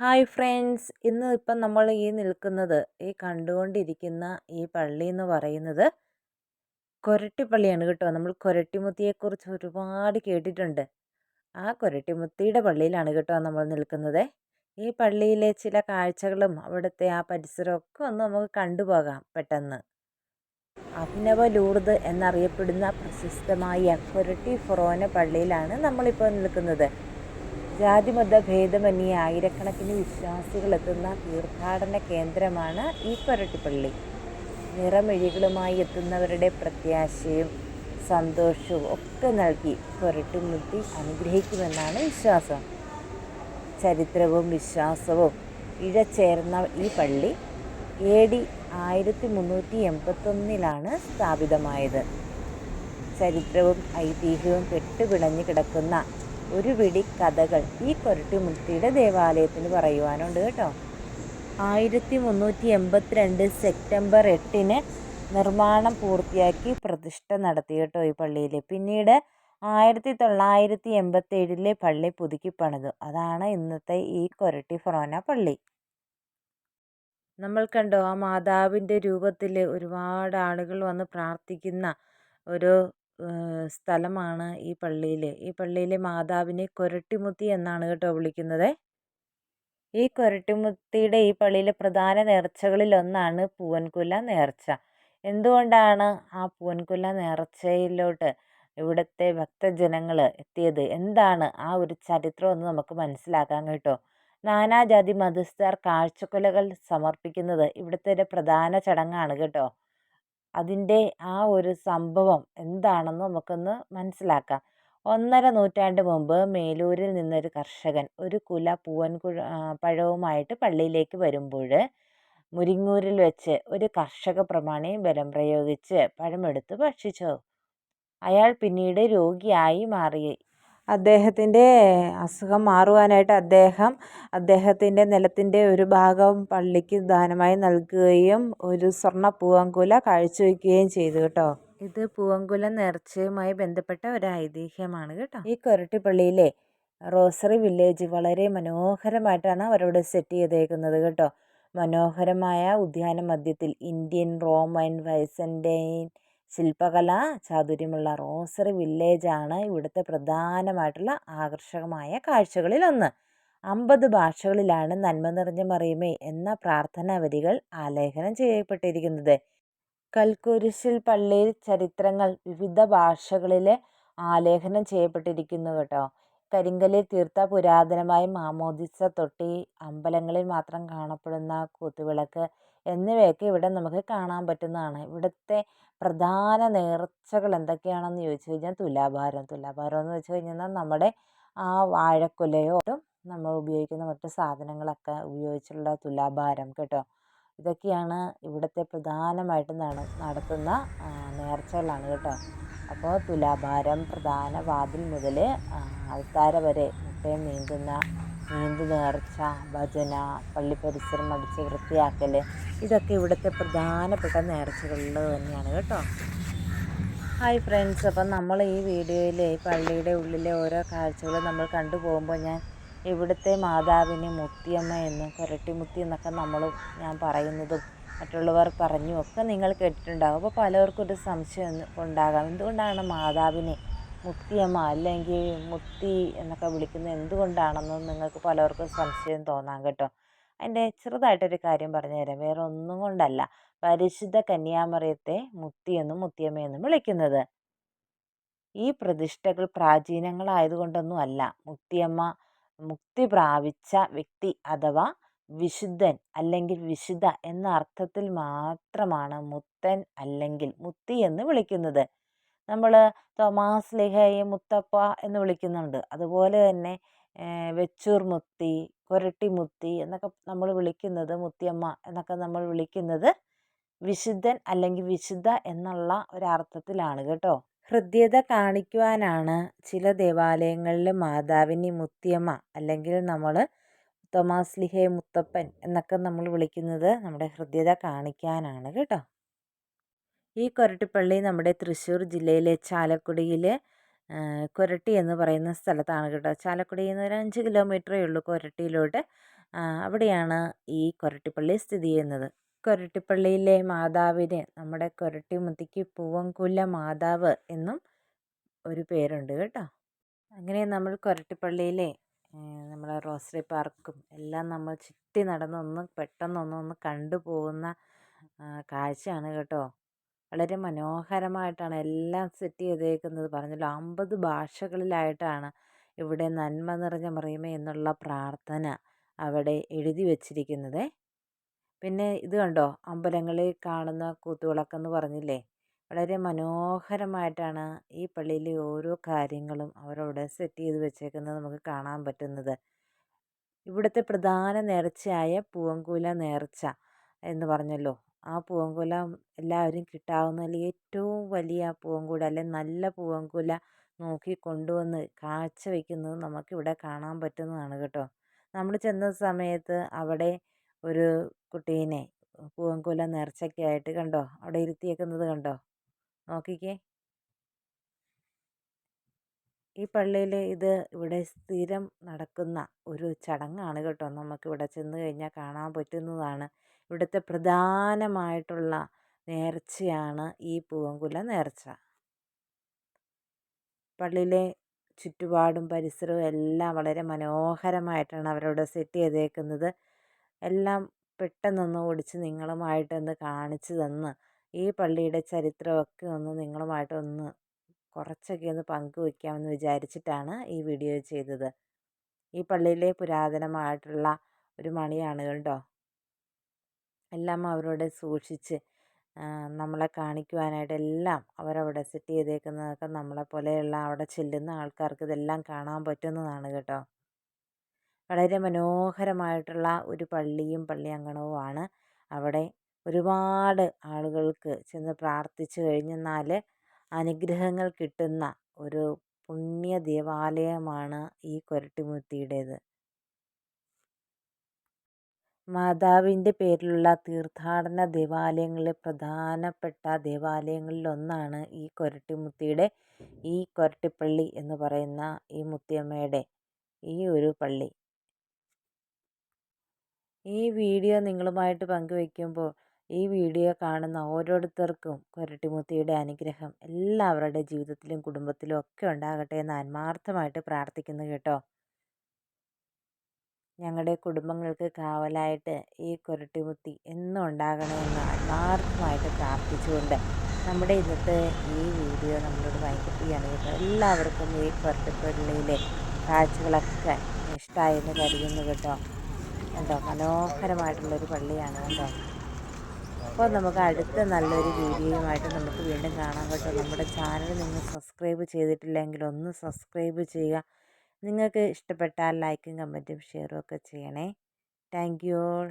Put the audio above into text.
Hi friends. ഇന്ന് ഇപ്പം നമ്മൾ ഈ നിൽക്കുന്നത് ഈ കണ്ടുകൊണ്ടിരിക്കുന്ന ഈ പള്ളി എന്ന് പറയുന്നത് കൊരട്ടിപ്പള്ളിയാണ് കേട്ടോ. നമ്മൾ കൊരട്ടിമുത്തിയെക്കുറിച്ച് ഒരുപാട് കേട്ടിട്ടുണ്ട്. ആ കൊരട്ടിമുത്തിയുടെ പള്ളിയിലാണ് കേട്ടോ നമ്മൾ നിൽക്കുന്നത്. ഈ പള്ളിയിലെ ചില കാഴ്ചകളും അവിടുത്തെ ആ പരിസരമൊക്കെ ഒന്ന് നമുക്ക് കണ്ടുപോകാം പെട്ടെന്ന്. അഭിനവ ലൂർദ് എന്നറിയപ്പെടുന്ന പ്രശസ്തമായ കൊരട്ടി ഫൊറോന പള്ളിയിലാണ് നമ്മളിപ്പോൾ നിൽക്കുന്നത്. ജാതിമത ഭേദമന്യേ ആയിരക്കണക്കിന് വിശ്വാസികളെത്തുന്ന തീർത്ഥാടന കേന്ദ്രമാണ് ഈ കൊരട്ടിപ്പള്ളി. നിറമിഴികളുമായി എത്തുന്നവരുടെ പ്രത്യാശയും സന്തോഷവും ഒക്കെ നൽകി കൊരട്ടിമുത്തി അനുഗ്രഹിക്കുമെന്നാണ് വിശ്വാസം. ചരിത്രവും വിശ്വാസവും ഇഴചേർന്ന ഈ പള്ളി എ ഡി ആയിരത്തി മുന്നൂറ്റി എൺപത്തൊന്നിലാണ് സ്ഥാപിതമായത്. ചരിത്രവും ഐതിഹ്യവും കെട്ടുപിണഞ്ഞു കിടക്കുന്ന ഒരു പിടി കഥകൾ ഈ കൊരട്ടിമുത്തിയുടെ ദേവാലയത്തിന് പറയുവാനുണ്ട് കേട്ടോ. ആയിരത്തി മുന്നൂറ്റി എൺപത്തിരണ്ട് സെപ്റ്റംബർ എട്ടിന് നിർമ്മാണം പൂർത്തിയാക്കി പ്രതിഷ്ഠ നടത്തി കേട്ടോ ഈ പള്ളിയിൽ പിന്നീട് ആയിരത്തി തൊള്ളായിരത്തി എൺപത്തേഴിലെ പള്ളി പുതുക്കി അതാണ് ഇന്നത്തെ ഈ കൊരട്ടി ഫൊറോന പള്ളി. നമ്മൾ കണ്ടോ ആ മാതാവിന്റെ രൂപത്തിൽ ഒരുപാട് ആളുകൾ വന്ന് പ്രാർത്ഥിക്കുന്ന ഒരു സ്ഥലമാണ് ഈ പള്ളിയിൽ ഈ പള്ളിയിലെ മാതാവിനെ കൊരട്ടിമുത്തി എന്നാണ് കേട്ടോ വിളിക്കുന്നത്. ഈ കൊരട്ടിമുത്തിയുടെ ഈ പള്ളിയിലെ പ്രധാന നേർച്ചകളിൽ ഒന്നാണ് പൂവൻകുല നേർച്ച. എന്തുകൊണ്ടാണ് ആ പൂവൻകുല നേർച്ചയിലോട്ട് ഇവിടുത്തെ ഭക്തജനങ്ങൾ എത്തിയത്? എന്താണ് ആ ഒരു ചരിത്രം ഒന്ന് നമുക്ക് മനസ്സിലാക്കാം കേട്ടോ. നാനാജാതി മതസ്ഥർ കാഴ്ചക്കുലകൾ സമർപ്പിക്കുന്നത് ഇവിടുത്തെ പ്രധാന ചടങ്ങാണ് കേട്ടോ. അതിന്റെ ആ ഒരു സംഭവം എന്താണെന്ന് നമുക്കൊന്ന് മനസ്സിലാക്കാം. ഒന്നര നൂറ്റാണ്ട് മുമ്പ് മേലൂരിൽ നിന്നൊരു കർഷകൻ ഒരു കുല പൂവൻ പഴവുമായിട്ട് പള്ളിയിലേക്ക് വരുമ്പോൾ മുരിങ്ങൂരിൽ വെച്ച് ഒരു കർഷക പ്രമാണി ബലം പ്രയോഗിച്ച് പഴമെടുത്ത് ഭക്ഷിച്ചു. അയാൾ പിന്നീട് രോഗിയായി മാറി. അദ്ദേഹത്തിന്റെ അസുഖം മാറുവാനായിട്ട് അദ്ദേഹം അദ്ദേഹത്തിന്റെ നിലത്തിന്റെ ഒരു ഭാഗം പള്ളിക്ക് ദാനമായി നൽകുകയും ഒരു സ്വർണ പൂവങ്കുല കാഴ്ചവെക്കുകയും ചെയ്തു കേട്ടോ. ഇത് പൂവങ്കുല നേർച്ചയുമായി ബന്ധപ്പെട്ട ഒരു ഐതിഹ്യമാണ് കേട്ടോ. ഈ കൊരട്ടിപ്പള്ളിയിലെ റോസറി വില്ലേജ് വളരെ മനോഹരമായിട്ടാണ് അവരോട് സെറ്റ് ചെയ്തേക്കുന്നത് കേട്ടോ. മനോഹരമായ ഉദ്യാന മധ്യത്തിൽ ഇന്ത്യൻ റോമൻ വൈസന്റൈൻ ശില്പകലാ ചാതുര്യമുള്ള റോസറി വില്ലേജാണ് ഇവിടുത്തെ പ്രധാനമായിട്ടുള്ള ആകർഷകമായ കാഴ്ചകളിലൊന്ന്. അമ്പത് ഭാഷകളിലാണ് നന്മ നിറഞ്ഞ മറിയമേ എന്ന പ്രാർത്ഥനാ വരികൾ ആലേഖനം ചെയ്യപ്പെട്ടിരിക്കുന്നത്. കൽക്കുരിശിൽ പള്ളിയിൽ ചരിത്രങ്ങൾ വിവിധ ഭാഷകളിൽ ആലേഖനം ചെയ്യപ്പെട്ടിരിക്കുന്നു കേട്ടോ. കരിങ്കലിൽ തീർത്ത പുരാതനമായ മാമോദിസ തൊട്ടി അമ്പലങ്ങളിൽ മാത്രം കാണപ്പെടുന്ന കൂത്തുവിളക്ക് എന്നിവയൊക്കെ ഇവിടെ നമുക്ക് കാണാൻ പറ്റുന്നതാണ്. ഇവിടുത്തെ പ്രധാന നേർച്ചകൾ എന്തൊക്കെയാണെന്ന് ചോദിച്ചു കഴിഞ്ഞാൽ തുലാഭാരം. തുലാഭാരം എന്ന് വെച്ച് കഴിഞ്ഞാൽ നമ്മുടെ ആ വാഴക്കുലയോ നമ്മൾ ഉപയോഗിക്കുന്ന മറ്റു സാധനങ്ങളൊക്കെ ഉപയോഗിച്ചുള്ള തുലാഭാരം കേട്ടോ. ഇതൊക്കെയാണ് ഇവിടുത്തെ പ്രധാനമായിട്ടും നടത്തുന്ന നേർച്ചകളാണ് കേട്ടോ. അപ്പോൾ തുലാഭാരം പ്രധാന വാതിൽ മുതൽ അൾത്താര വരെ മുട്ടയും നീന്തുന്ന നീന്തു നേർച്ച ഭജന പള്ളി പരിസരം അടിച്ച് വൃത്തിയാക്കൽ ഇതൊക്കെ ഇവിടുത്തെ പ്രധാനപ്പെട്ട നേർച്ചകളിൽ തന്നെയാണ് കേട്ടോ. ഹായ് ഫ്രണ്ട്സ് അപ്പം നമ്മൾ ഈ വീഡിയോയിൽ പള്ളിയുടെ ഉള്ളിലെ ഓരോ കാഴ്ചകൾ നമ്മൾ കണ്ടു പോകുമ്പോൾ ഞാൻ ഇവിടുത്തെ മാതാവിനെ മുത്തിയമ്മ എന്നും മുത്തി എന്നൊക്കെ നമ്മൾ ഞാൻ പറയുന്നതും മറ്റുള്ളവർ പറഞ്ഞു ഒക്കെ നിങ്ങൾ കേട്ടിട്ടുണ്ടാകും അപ്പോൾ പലർക്കും ഒരു സംശയം ഉണ്ടാകാം. എന്തുകൊണ്ടാണ് മാതാവിനെ മുത്തിയമ്മ അല്ലെങ്കിൽ മുത്തി എന്നൊക്കെ വിളിക്കുന്നത് എന്തുകൊണ്ടാണെന്ന് നിങ്ങൾക്ക് പലർക്കും സംശയം തോന്നാം കേട്ടോ. അതിന്റെ ചെറുതായിട്ടൊരു കാര്യം പറഞ്ഞു തരാം വേറെ ഒന്നും കൊണ്ടല്ല. പരിശുദ്ധ കന്യാമറിയത്തെ മുത്തിയെന്നും മുത്തിയമ്മയെന്നും വിളിക്കുന്നത്. ഈ പ്രതിഷ്ഠകൾ പ്രാചീനങ്ങളായതുകൊണ്ടൊന്നും അല്ല. മുത്തിയമ്മ മുക്തി പ്രാപിച്ച വ്യക്തി അഥവാ വിശുദ്ധൻ അല്ലെങ്കിൽ വിശുദ്ധ എന്ന അർത്ഥത്തിൽ മാത്രമാണ് മുത്തൻ അല്ലെങ്കിൽ മുത്തി എന്ന് വിളിക്കുന്നത്. നമ്മൾ തോമാസ് ലിഹയെ മുത്തപ്പ എന്ന് വിളിക്കുന്നുണ്ട്. അതുപോലെ തന്നെ വെച്ചൂർ മുത്തി കൊരട്ടി മുത്തി എന്നൊക്കെ നമ്മൾ വിളിക്കുന്നത് മുത്തിയമ്മ എന്നൊക്കെ നമ്മൾ വിളിക്കുന്നത് വിശുദ്ധൻ അല്ലെങ്കിൽ വിശുദ്ധ എന്നുള്ള ഒരർത്ഥത്തിലാണ് കേട്ടോ. ഹൃദ്യത കാണിക്കുവാനാണ് ചില ദേവാലയങ്ങളിൽ മാതാവിനെ മുത്തിയമ്മ അല്ലെങ്കിൽ നമ്മൾ തോമാസ് ലിഹെ മുത്തപ്പൻ എന്നൊക്കെ നമ്മൾ വിളിക്കുന്നത് നമ്മുടെ ഹൃദ്യത കാണിക്കാനാണ് കേട്ടോ. ഈ കൊരട്ടിപ്പള്ളി നമ്മുടെ തൃശ്ശൂർ ജില്ലയിലെ ചാലക്കുടിയിൽ കൊരട്ടി എന്ന് പറയുന്ന സ്ഥലത്താണ് കേട്ടോ. ചാലക്കുടിയിൽ നിന്ന് ഒരു അഞ്ച് കിലോമീറ്ററേ ഉള്ളൂ കൊരട്ടിയിലോട്ട്. അവിടെയാണ് ഈ കൊരട്ടിപ്പള്ളി സ്ഥിതി ചെയ്യുന്നത്. കൊരട്ടിപ്പള്ളിയിലെ മാതാവിനെ നമ്മുടെ കൊരട്ടിമുത്തിക്ക് പൂവൻകുല മാതാവ് എന്നും ഒരു പേരുണ്ട് കേട്ടോ. അങ്ങനെ നമ്മൾ കൊരട്ടിപ്പള്ളിയിലെ നമ്മളെ റോസറി പാർക്കും എല്ലാം നമ്മൾ ചുറ്റി നടന്നൊന്ന് പെട്ടെന്നൊന്നൊന്ന് കണ്ടു പോകുന്ന കാഴ്ചയാണ് കേട്ടോ. വളരെ മനോഹരമായിട്ടാണ് എല്ലാം സെറ്റ് ചെയ്തേക്കുന്നത്. പറഞ്ഞല്ലോ അമ്പത് ഭാഷകളിലായിട്ടാണ് ഇവിടെ നന്മ നിറഞ്ഞ മറിയമേ എന്നുള്ള പ്രാർത്ഥന അവിടെ എഴുതി വച്ചിരിക്കുന്നത്. പിന്നെ ഇത് കണ്ടോ അമ്പലങ്ങളിൽ കാണുന്ന കൂത്തുവിളക്കെന്ന് പറഞ്ഞില്ലേ? വളരെ മനോഹരമായിട്ടാണ് ഈ പള്ളിയിലെ ഓരോ കാര്യങ്ങളും അവരവിടെ സെറ്റ് ചെയ്ത് വെച്ചേക്കുന്നത് നമുക്ക് കാണാൻ പറ്റുന്നത്. ഇവിടുത്തെ പ്രധാന നേർച്ചയായ പൂവങ്കൂല നേർച്ച എന്ന് പറഞ്ഞല്ലോ ആ പൂവൻകുല എല്ലാവരും കിട്ടാവുന്നതിൽ ഏറ്റവും വലിയ പൂവൻകുല അല്ലെ നല്ല പൂവൻകുല നോക്കി കൊണ്ടുവന്ന് കാഴ്ച വയ്ക്കുന്നത് നമുക്കിവിടെ കാണാൻ പറ്റുന്നതാണ് കേട്ടോ. നമ്മൾ ചെന്ന സമയത്ത് അവിടെ ഒരു കുട്ടീനെ പൂവൻകുല നേർച്ചയ്ക്കായിട്ട് കണ്ടോ? അവിടെ ഇരുത്തിയേക്കുന്നത് കണ്ടോ? നോക്കിക്കേ. ഈ പള്ളിയിൽ ഇത് ഇവിടെ സ്ഥിരം നടക്കുന്ന ഒരു ചടങ്ങാണ് കേട്ടോ. നമുക്കിവിടെ ചെന്ന് കഴിഞ്ഞാൽ കാണാൻ പറ്റുന്നതാണ്. ഇവിടുത്തെ പ്രധാനമായിട്ടുള്ള നേർച്ചയാണ് ഈ പൂവങ്കുല നേർച്ച. പള്ളിയിലെ ചുറ്റുപാടും പരിസരവും എല്ലാം വളരെ മനോഹരമായിട്ടാണ് അവരവിടെ സെറ്റ് ചെയ്തേക്കുന്നത്. എല്ലാം പെട്ടെന്നൊന്ന് ഓടിച്ച് നിങ്ങളുമായിട്ടൊന്ന് കാണിച്ചു തന്ന് ഈ പള്ളിയുടെ ചരിത്രമൊക്കെ ഒന്ന് നിങ്ങളുമായിട്ടൊന്ന് കുറച്ചൊക്കെ ഒന്ന് പങ്കുവയ്ക്കാമെന്ന് വിചാരിച്ചിട്ടാണ് ഈ വീഡിയോ ചെയ്തത്. ഈ പള്ളിയിലെ പുരാതനമായിട്ടുള്ള ഒരു മണിയാണ് കേട്ടോ എല്ലാം അവരോട് സൂക്ഷിച്ച് നമ്മളെ കാണിക്കുവാനായിട്ട് എല്ലാം അവരവിടെ സെറ്റ് ചെയ്തേക്കുന്നതൊക്കെ നമ്മളെ പോലെയുള്ള അവിടെ ചെല്ലുന്ന ആൾക്കാർക്ക് ഇതെല്ലാം കാണാൻ പറ്റുന്നതാണ് കേട്ടോ. വളരെ മനോഹരമായിട്ടുള്ള ഒരു പള്ളിയും പള്ളി അങ്കണവുമാണ്. അവിടെ ഒരുപാട് ആളുകൾക്ക് ചെന്ന് പ്രാർത്ഥിച്ചു കഴിഞ്ഞെന്നാൽ അനുഗ്രഹങ്ങൾ കിട്ടുന്ന ഒരു പുണ്യ ദേവാലയമാണ് ഈ കൊരട്ടിമുത്തിയുടേത്. മാതാവിന്റെ പേരിലുള്ള തീർത്ഥാടന ദേവാലയങ്ങളിലെ പ്രധാനപ്പെട്ട ദേവാലയങ്ങളിലൊന്നാണ് ഈ കൊരട്ടിമുത്തിയുടെ ഈ കൊരട്ടിപ്പള്ളി എന്ന് പറയുന്ന ഈ മുത്തിയമ്മയുടെ ഈ ഒരു പള്ളി. ഈ വീഡിയോ നിങ്ങളുമായിട്ട് പങ്കുവയ്ക്കുമ്പോൾ ഈ വീഡിയോ കാണുന്ന ഓരോരുത്തർക്കും കൊരട്ടിമുത്തിയുടെ അനുഗ്രഹം എല്ലാവരുടെ ജീവിതത്തിലും കുടുംബത്തിലും ഒക്കെ ഉണ്ടാകട്ടെ എന്ന് ആത്മാർത്ഥമായിട്ട് പ്രാർത്ഥിക്കുന്നു കേട്ടോ. ഞങ്ങളുടെ കുടുംബങ്ങൾക്ക് കാവലായിട്ട് ഈ കൊരട്ടിമുത്തി എന്നും ഉണ്ടാകണമെന്ന് ആത്മാർത്ഥമായിട്ട് പ്രാർത്ഥിച്ചുകൊണ്ട് നമ്മുടെ ഇന്നത്തെ ഈ വീഡിയോ നമ്മളോട് വൈകിപ്പിക്കുകയാണ് കേട്ടോ എല്ലാവർക്കും ഈ കൊരട്ടിപ്പള്ളിയിലെ കാഴ്ചകളൊക്കെ ഇഷ്ടമായെന്ന് കരുതുന്നു കേട്ടോ. കണ്ടോ? മനോഹരമായിട്ടുള്ളൊരു പള്ളിയാണ് കേട്ടോ അപ്പോൾ നമുക്ക് അടുത്ത നല്ലൊരു വീഡിയോയുമായിട്ട് നമുക്ക് വീണ്ടും കാണാം കേട്ടോ. നമ്മുടെ ചാനൽ നിങ്ങൾ സബ്സ്ക്രൈബ് ചെയ്തിട്ടില്ലെങ്കിൽ ഒന്ന് സബ്സ്ക്രൈബ് ചെയ്യുക. നിങ്ങൾക്ക് ഇഷ്ടപ്പെട്ടാൽ ലൈക്കും കമന്റും ഷെയറും ഒക്കെ ചെയ്യണേ. Thank you all.